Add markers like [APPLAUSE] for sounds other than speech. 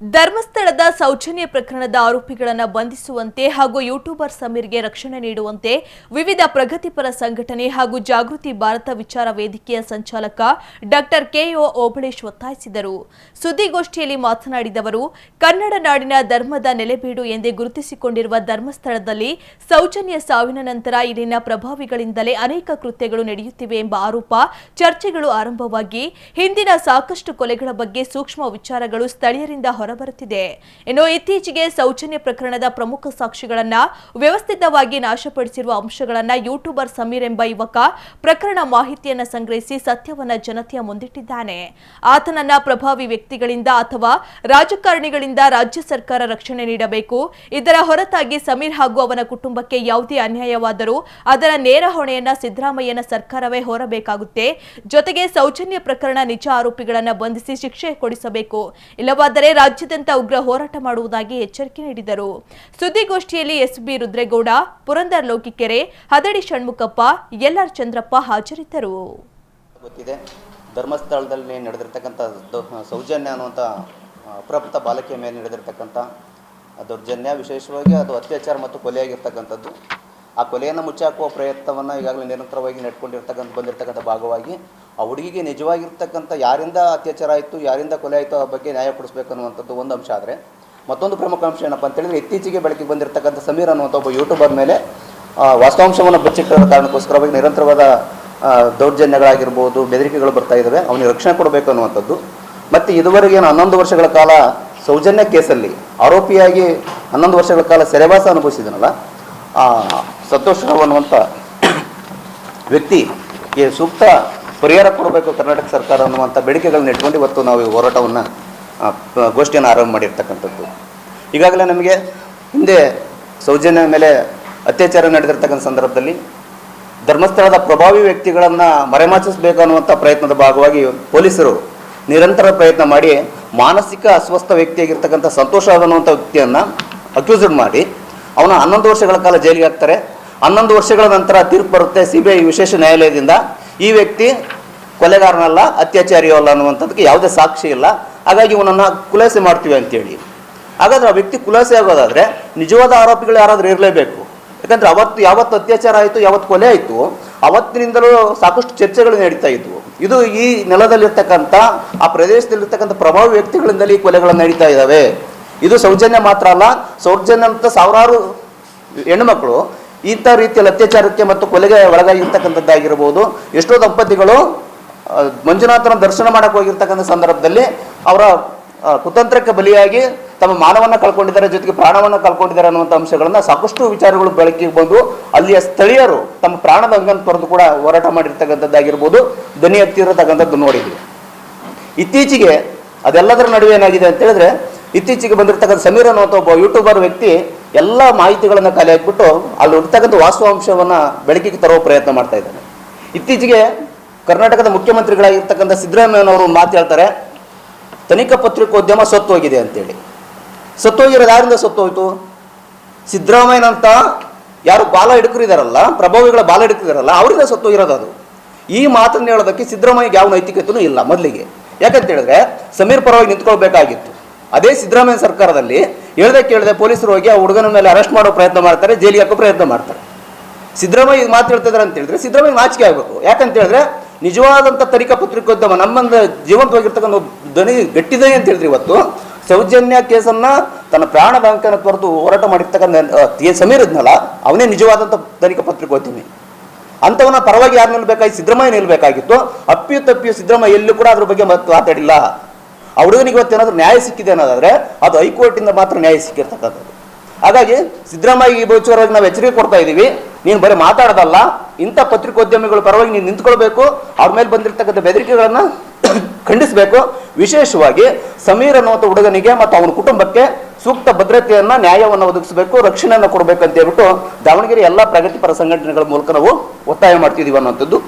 ಧರ್ಮಸ್ಥಳದ ಸೌಜನ್ಯ ಪ್ರಕರಣದ ಆರೋಪಿಗಳನ್ನು ಬಂಧಿಸುವಂತೆ ಹಾಗೂ ಯೂಟ್ಯೂಬರ್ ಸಮೀರ್ಗೆ ರಕ್ಷಣೆ ನೀಡುವಂತೆ ವಿವಿಧ ಪ್ರಗತಿಪರ ಸಂಘಟನೆ ಹಾಗೂ ಜಾಗೃತಿ ಭಾರತ ವಿಚಾರ ವೇದಿಕೆಯ ಸಂಚಾಲಕ ಡಾಕ್ಟರ್ ಕೆಒ ಓಬಳೇಶ್ ಒತ್ತಾಯಿಸಿದರು. ಸುದ್ದಿಗೋಷ್ಠಿಯಲ್ಲಿ ಮಾತನಾಡಿದವರು, ಕನ್ನಡ ನಾಡಿನ ಧರ್ಮದ ನೆಲೆಬೀಡು ಎಂದೇ ಗುರುತಿಸಿಕೊಂಡಿರುವ ಧರ್ಮಸ್ಥಳದಲ್ಲಿ ಸೌಜನ್ಯ ಸಾವಿನ ನಂತರ ಇಲ್ಲಿನ ಪ್ರಭಾವಿಗಳಿಂದಲೇ ಅನೇಕ ಕೃತ್ಯಗಳು ನಡೆಯುತ್ತಿವೆ ಎಂಬ ಆರೋಪ ಚರ್ಚೆಗಳು ಆರಂಭವಾಗಿ, ಹಿಂದಿನ ಸಾಕಷ್ಟು ಕೊಲೆಗಳ ಬಗ್ಗೆ ಸೂಕ್ಷ್ಮ ವಿಚಾರಗಳು ಸ್ಥಳೀಯರಿಂದ ಹೊರಬರುತ್ತಿದೆ. ಇನ್ನು ಇತ್ತೀಚೆಗೆ ಸೌಜನ್ಯ ಪ್ರಕರಣದ ಪ್ರಮುಖ ಸಾಕ್ಷಿಗಳನ್ನ ವ್ಯವಸ್ಥಿತವಾಗಿ ನಾಶಪಡಿಸಿರುವ ಅಂಶಗಳನ್ನ ಯೂಟ್ಯೂಬರ್ ಸಮೀರ್ ಎಂಬ ಯುವಕ ಪ್ರಕರಣ ಮಾಹಿತಿಯನ್ನ ಸಂಗ್ರಹಿಸಿ ಸತ್ಯವನ್ನ ಜನತೆಯ ಮುಂದಿಟ್ಟಿದ್ದಾನೆ. ಆತನನ್ನ ಪ್ರಭಾವಿ ವ್ಯಕ್ತಿಗಳಿಂದ ಅಥವಾ ರಾಜಕಾರಣಿಗಳಿಂದ ರಾಜ್ಯ ಸರ್ಕಾರ ರಕ್ಷಣೆ ನೀಡಬೇಕು. ಇದರ ಹೊರತಾಗಿ ಸಮೀರ್ ಹಾಗೂ ಅವನ ಕುಟುಂಬಕ್ಕೆ ಯಾವುದೇ ಅನ್ಯಾಯವಾದರೂ ಅದರ ನೇರ ಹೊಣೆಯನ್ನ ಸಿದ್ದರಾಮಯ್ಯನ ಸರ್ಕಾರವೇ ಹೊರಬೇಕಾಗುತ್ತೆ. ಜೊತೆಗೆ ಸೌಜನ್ಯ ಪ್ರಕರಣ ನಿಜ ಆರೋಪಿಗಳನ್ನು ಬಂಧಿಸಿ ಶಿಕ್ಷೆ ಕೊಡಿಸಬೇಕು. ಇಲ್ಲವಾದರೆ ರಾಜ್ಯದಂತ ಉಗ್ರ ಹೋರಾಟ ಮಾಡುವುದಾಗಿ ಎಚ್ಚರಿಕೆ ನೀಡಿದರು. ಸುದ್ದಿಗೋಷ್ಠಿಯಲ್ಲಿ S B Rudregowda, Purandar Lokikere, Hadadi Shanmukhappa, L R Chandrappa ಹಾಜರಿದ್ದರು. ಗೊತ್ತಿದೆ. ಧರ್ಮಸ್ಥಳದಲ್ಲಿ ನಡೆದಿರ್ತಕ್ಕಂಥ ಸೌಜನ್ಯ ಅನ್ನುವಂಥ ಅಪ್ರಾಪ್ತ ಬಾಲಕಿಯ ಮೇಲೆ ನಡೆದಿರ್ತಕ್ಕಂಥ ದೌರ್ಜನ್ಯ, ವಿಶೇಷವಾಗಿ ಅದು ಅತ್ಯಾಚಾರ ಮತ್ತು ಕೊಲೆಯಾಗಿರ್ತಕ್ಕಂಥದ್ದು. ಆ ಕೊಲೆಯನ್ನು ಮುಚ್ಚಾಕುವ ಪ್ರಯತ್ನವನ್ನು ಈಗಾಗಲೇ ನಿರಂತರವಾಗಿ ನಡ್ಕೊಂಡಿರ್ತಕ್ಕಂಥ ಬಂದಿರತಕ್ಕಂಥ ಭಾಗವಾಗಿ, ಆ ಹುಡುಗಿಗೆ ನಿಜವಾಗಿರ್ತಕ್ಕಂಥ ಯಾರಿಂದ ಅತ್ಯಾಚಾರ ಆಯಿತು, ಯಾರಿಂದ ಕೊಲೆ ಆಯಿತು ಆ ಬಗ್ಗೆ ನ್ಯಾಯ ಕೊಡಿಸ್ಬೇಕು ಅನ್ನುವಂಥದ್ದು ಒಂದು ಅಂಶ. ಆದರೆ ಮತ್ತೊಂದು ಪ್ರಮುಖ ಅಂಶ ಏನಪ್ಪ ಅಂತ ಹೇಳಿದ್ರೆ ಇತ್ತೀಚೆಗೆ ಬೆಳಕಿಗೆ ಬಂದಿರತಕ್ಕಂಥ ಸಮೀರ್ ಅನ್ನುವಂಥ ಒಬ್ಬ ಯೂಟ್ಯೂಬರ್ ಮೇಲೆ ವಾಸ್ತವಾಂಶವನ್ನು ಬಚ್ಚಿಟ್ಟಿರೋ ಕಾರಣಕ್ಕೋಸ್ಕರವಾಗಿ ನಿರಂತರವಾದ ದೌರ್ಜನ್ಯಗಳಾಗಿರ್ಬೋದು, ಬೆದರಿಕೆಗಳು ಬರ್ತಾ ಇದ್ದಾವೆ ಅವನಿಗೆ ರಕ್ಷಣೆ ಕೊಡಬೇಕು ಅನ್ನುವಂಥದ್ದು. ಮತ್ತು ಇದುವರೆಗೆ ಏನು ಹನ್ನೊಂದು ವರ್ಷಗಳ ಕಾಲ ಸೌಜನ್ಯ ಕೇಸಲ್ಲಿ ಆರೋಪಿಯಾಗಿ ಹನ್ನೊಂದು ವರ್ಷಗಳ ಕಾಲ ಸೆರೆವಾಸ ಅನುಭವಿಸಿದನಲ್ಲ ಸಂತೋಷ್ ರಾವ್ ಅನ್ನುವಂಥ ವ್ಯಕ್ತಿಗೆ ಸೂಕ್ತ ಪರಿಹಾರ ಕೊಡಬೇಕು ಕರ್ನಾಟಕ ಸರ್ಕಾರ ಅನ್ನುವಂಥ ಬೇಡಿಕೆಗಳನ್ನ ಇಟ್ಕೊಂಡು ಇವತ್ತು ನಾವು ಈ ಹೋರಾಟವನ್ನು ಗೋಷ್ಠಿಯನ್ನು ಆರಂಭ ಮಾಡಿರ್ತಕ್ಕಂಥದ್ದು. ಈಗಾಗಲೇ ನಮಗೆ ಹಿಂದೆ ಸೌಜನ್ಯ ಮೇಲೆ ಅತ್ಯಾಚಾರ ನಡೆದಿರ್ತಕ್ಕಂಥ ಸಂದರ್ಭದಲ್ಲಿ ಧರ್ಮಸ್ಥಳದ ಪ್ರಭಾವಿ ವ್ಯಕ್ತಿಗಳನ್ನು ಮರೆಮಾಚಿಸಬೇಕು ಅನ್ನುವಂಥ ಪ್ರಯತ್ನದ ಭಾಗವಾಗಿ ಪೊಲೀಸರು ನಿರಂತರ ಪ್ರಯತ್ನ ಮಾಡಿ ಮಾನಸಿಕ ಅಸ್ವಸ್ಥ ವ್ಯಕ್ತಿಯಾಗಿರ್ತಕ್ಕಂಥ ಸಂತೋಷ ಅನ್ನುವಂಥ ವ್ಯಕ್ತಿಯನ್ನು ಅಕ್ಯೂಸ್ಡ್ ಮಾಡಿ, ಅವನ ಹನ್ನೊಂದು ವರ್ಷಗಳ ಕಾಲ ಜೈಲಿಗೆ ಹಾಕ್ತಾರೆ. ಹನ್ನೊಂದು ವರ್ಷಗಳ ನಂತರ ತೀರ್ಪು ಬರುತ್ತೆ ಸಿ ಬಿ ಐ ವಿಶೇಷ ನ್ಯಾಯಾಲಯದಿಂದ. ಈ ವ್ಯಕ್ತಿ ಕೊಲೆಗಾರನಲ್ಲ, ಅತ್ಯಾಚಾರಿಯೋ ಅಲ್ಲ ಅನ್ನುವಂಥದ್ದಕ್ಕೆ ಯಾವುದೇ ಸಾಕ್ಷಿ ಇಲ್ಲ. ಹಾಗಾಗಿ ಇವನನ್ನು ಕುಲಾಸೆ ಮಾಡ್ತೀವಿ ಅಂತೇಳಿ. ಹಾಗಾದ್ರೆ ಆ ವ್ಯಕ್ತಿ ಕುಲಾಸೆ ಆಗೋದಾದ್ರೆ ನಿಜವಾದ ಆರೋಪಿಗಳು ಯಾರಾದರೂ ಇರಲೇಬೇಕು. ಯಾಕಂದ್ರೆ ಅವತ್ತು ಯಾವತ್ತು ಅತ್ಯಾಚಾರ ಆಯಿತು, ಯಾವತ್ತು ಕೊಲೆ ಆಯಿತು, ಅವತ್ತಿನಿಂದಲೂ ಸಾಕಷ್ಟು ಚರ್ಚೆಗಳು ನಡೀತಾ ಇದ್ವು. ಇದು ಈ ನೆಲದಲ್ಲಿರ್ತಕ್ಕಂಥ, ಆ ಪ್ರದೇಶದಲ್ಲಿರ್ತಕ್ಕಂಥ ಪ್ರಭಾವಿ ವ್ಯಕ್ತಿಗಳಿಂದಲೇ ಈ ಕೊಲೆಗಳು ನಡೀತಾ ಇದ್ದಾವೆ. ಇದು ಸೌಜನ್ಯ ಮಾತ್ರ ಅಲ್ಲ ಸೌಜನ್ಯ ಅಂತ ಸಾವಿರಾರು ಹೆಣ್ಣುಮಕ್ಕಳು ಇಂಥ ರೀತಿಯಲ್ಲಿ ಅತ್ಯಾಚಾರಕ್ಕೆ ಮತ್ತು ಕೊಲೆಗೆ ಒಳಗಾಗಿರ್ತಕ್ಕಂಥದ್ದಾಗಿರ್ಬೋದು. ಎಷ್ಟೋ ದಂಪತಿಗಳು ಮಂಜುನಾಥನ ದರ್ಶನ ಮಾಡಕ್ಕೆ ಹೋಗಿರ್ತಕ್ಕಂಥ ಸಂದರ್ಭದಲ್ಲಿ ಅವರ ಕುತಂತ್ರಕ್ಕೆ ಬಲಿಯಾಗಿ ತಮ್ಮ ಮಾನವನ್ನ ಕಳ್ಕೊಂಡಿದ್ದಾರೆ, ಜೊತೆಗೆ ಪ್ರಾಣವನ್ನ ಕಳ್ಕೊಂಡಿದ್ದಾರೆ ಅನ್ನುವಂಥ ಅಂಶಗಳನ್ನ ಸಾಕಷ್ಟು ವಿಚಾರಗಳು ಬೆಳಕಿಗೆ ಬಂದು ಅಲ್ಲಿಯ ಸ್ಥಳೀಯರು ತಮ್ಮ ಪ್ರಾಣದ ಅಂಗನ ತೊರೆದು ಕೂಡ ಹೋರಾಟ ಮಾಡಿರ್ತಕ್ಕಂಥದ್ದಾಗಿರ್ಬೋದು. ಧ್ವನಿ ಹತ್ತಿರತಕ್ಕಂಥದ್ದು ನೋಡಿದ್ವಿ. ಇತ್ತೀಚೆಗೆ ಅದೆಲ್ಲದರ ನಡುವೆ ಏನಾಗಿದೆ ಅಂತ ಹೇಳಿದ್ರೆ, ಇತ್ತೀಚೆಗೆ ಬಂದಿರತಕ್ಕಂಥ ಸಮೀರ್ ಅನ್ನುವಂಥ ಒಬ್ಬ ಯೂಟ್ಯೂಬರ್ ವ್ಯಕ್ತಿ ಎಲ್ಲ ಮಾಹಿತಿಗಳನ್ನು ಖಾಲಿ ಹಾಕ್ಬಿಟ್ಟು ಅಲ್ಲಿ ಇರ್ತಕ್ಕಂಥ ವಾಸ್ತವಾಂಶವನ್ನು ಬೆಳಕಿಗೆ ತರುವ ಪ್ರಯತ್ನ ಮಾಡ್ತಾ ಇದ್ದಾನೆ. ಇತ್ತೀಚೆಗೆ ಕರ್ನಾಟಕದ ಮುಖ್ಯಮಂತ್ರಿಗಳಾಗಿರ್ತಕ್ಕಂಥ ಸಿದ್ದರಾಮಯ್ಯನವರು ಮಾತು ಹೇಳ್ತಾರೆ, ತನಿಖಾ ಪತ್ರಿಕೋದ್ಯಮ ಸತ್ತು ಹೋಗಿದೆ ಅಂತೇಳಿ. ಸತ್ತು ಹೋಗಿರೋದು ಯಾರಿಂದ ಸತ್ತು ಹೋಯ್ತು ಸಿದ್ದರಾಮಯ್ಯನಂತ ಯಾರು ಬಾಲ ಹಿಡ್ಕರಿದಾರಲ್ಲ ಪ್ರಭಾವಿಗಳ ಬಾಲ ಹಿಡ್ಕಿದಾರಲ್ಲ ಅವರಿಂದ ಸತ್ತು ಹೋಗಿರೋದು ಅದು. ಈ ಮಾತನ್ನು ಹೇಳೋದಕ್ಕೆ ಸಿದ್ದರಾಮಯ್ಯಗೆ ಯಾವ ನೈತಿಕತೆಯೂ ಇಲ್ಲ ಮೊದಲಿಗೆ. ಯಾಕಂತ ಹೇಳಿದ್ರೆ ಸಮೀರ್ ಪರವಾಗಿ ನಿಂತ್ಕೊಳ್ಬೇಕಾಗಿತ್ತು. ಅದೇ ಸಿದ್ದರಾಮಯ್ಯ ಸರ್ಕಾರದಲ್ಲಿ ಹೇಳ್ದೆ ಕೇಳದೆ ಪೊಲೀಸರು ಹೋಗಿ ಆ ಹುಡುಗನ ಮೇಲೆ ಅರೆಸ್ಟ್ ಮಾಡೋ ಪ್ರಯತ್ನ ಮಾಡ್ತಾರೆ, ಜೈಲಿಗೆ ಹಾಕೋ ಪ್ರಯತ್ನ ಮಾಡ್ತಾರೆ. ಸಿದ್ದರಾಮಯ್ಯ ಇದು ಮಾತು ಹೇಳ್ತಿದ್ದಾರೆ ಅಂತ ಹೇಳಿದ್ರೆ ಸಿದ್ದರಾಮಯ್ಯ ನಾಚಿಕೆ ಆಗಬೇಕು. ಯಾಕಂತ ಹೇಳಿದ್ರೆ ನಿಜವಾದಂಥ ತನಿಖಾ ಪತ್ರಿಕೋದ್ಯಮ ನಮ್ಮಂದ ಜೀವಂತವಾಗಿರ್ತಕ್ಕಂಥ ಧ್ವನಿ ಗಟ್ಟಿದೆ ಅಂತ ಹೇಳಿದ್ರೆ ಇವತ್ತು ಸೌಜನ್ಯ ಕೇಸನ್ನ ತನ್ನ ಪ್ರಾಣದ ಅಂಕನ ತೊರೆದು ಹೋರಾಟ ಮಾಡಿರ್ತಕ್ಕಂಥ ಸಮೀರ್ ಇದ್ನಲ್ಲ, ಅವನೇ ನಿಜವಾದಂಥ ತನಿಖಾ ಪತ್ರಿಕೋದ್ಯಮಿ. ಅಂಥವನ್ನ ಪರವಾಗಿ ಯಾರು ನಿಲ್ಬೇಕಾಗಿ ಸಿದ್ದರಾಮಯ್ಯ ನಿಲ್ಬೇಕಾಗಿತ್ತು. ಅಪ್ಪಿಯು ತಪ್ಪಿಯು ಸಿದ್ದರಾಮಯ್ಯ ಎಲ್ಲೂ ಕೂಡ ಅದ್ರ ಬಗ್ಗೆ ಮಾತಾಡಿಲ್ಲ. ಆ ಹುಡುಗನಿಗೆ ಇವತ್ತು ಏನಾದರೂ ನ್ಯಾಯ ಸಿಕ್ಕಿದೆ ಅನ್ನೋದಾದರೆ ಅದು ಹೈಕೋರ್ಟಿಂದ ಮಾತ್ರ ನ್ಯಾಯ ಸಿಕ್ಕಿರ್ತಕ್ಕಂಥದ್ದು. ಹಾಗಾಗಿ ಸಿದ್ದರಾಮಯ್ಯ ಈ ವಿಚಾರವಾಗಿ ನಾವು ಎಚ್ಚರಿಕೆ ಕೊಡ್ತಾ ಇದ್ದೀವಿ. ನೀನು ಬರೀ ಮಾತಾಡೋದಲ್ಲ, ಇಂಥ ಪತ್ರಿಕೋದ್ಯಮಿಗಳ ಪರವಾಗಿ ನೀನು ನಿಂತ್ಕೊಳ್ಬೇಕು, ಅವ್ರ ಮೇಲೆ ಬಂದಿರತಕ್ಕಂಥ ಬೆದರಿಕೆಗಳನ್ನು [COUGHS] ಖಂಡಿಸಬೇಕು. ವಿಶೇಷವಾಗಿ ಸಮೀರ್ ಅನ್ನುವಂಥ ಹುಡುಗನಿಗೆ ಮತ್ತು ಅವನ ಕುಟುಂಬಕ್ಕೆ ಸೂಕ್ತ ಭದ್ರತೆಯನ್ನು, ನ್ಯಾಯವನ್ನು ಒದಗಿಸಬೇಕು, ರಕ್ಷಣೆಯನ್ನು ಕೊಡಬೇಕು ಅಂತ ಹೇಳ್ಬಿಟ್ಟು ದಾವಣಗೆರೆ ಎಲ್ಲ ಪ್ರಗತಿಪರ ಸಂಘಟನೆಗಳ ಮೂಲಕ ನಾವು ಒತ್ತಾಯ ಮಾಡ್ತಿದ್ದೀವಿ ಅನ್ನುವಂಥದ್ದು.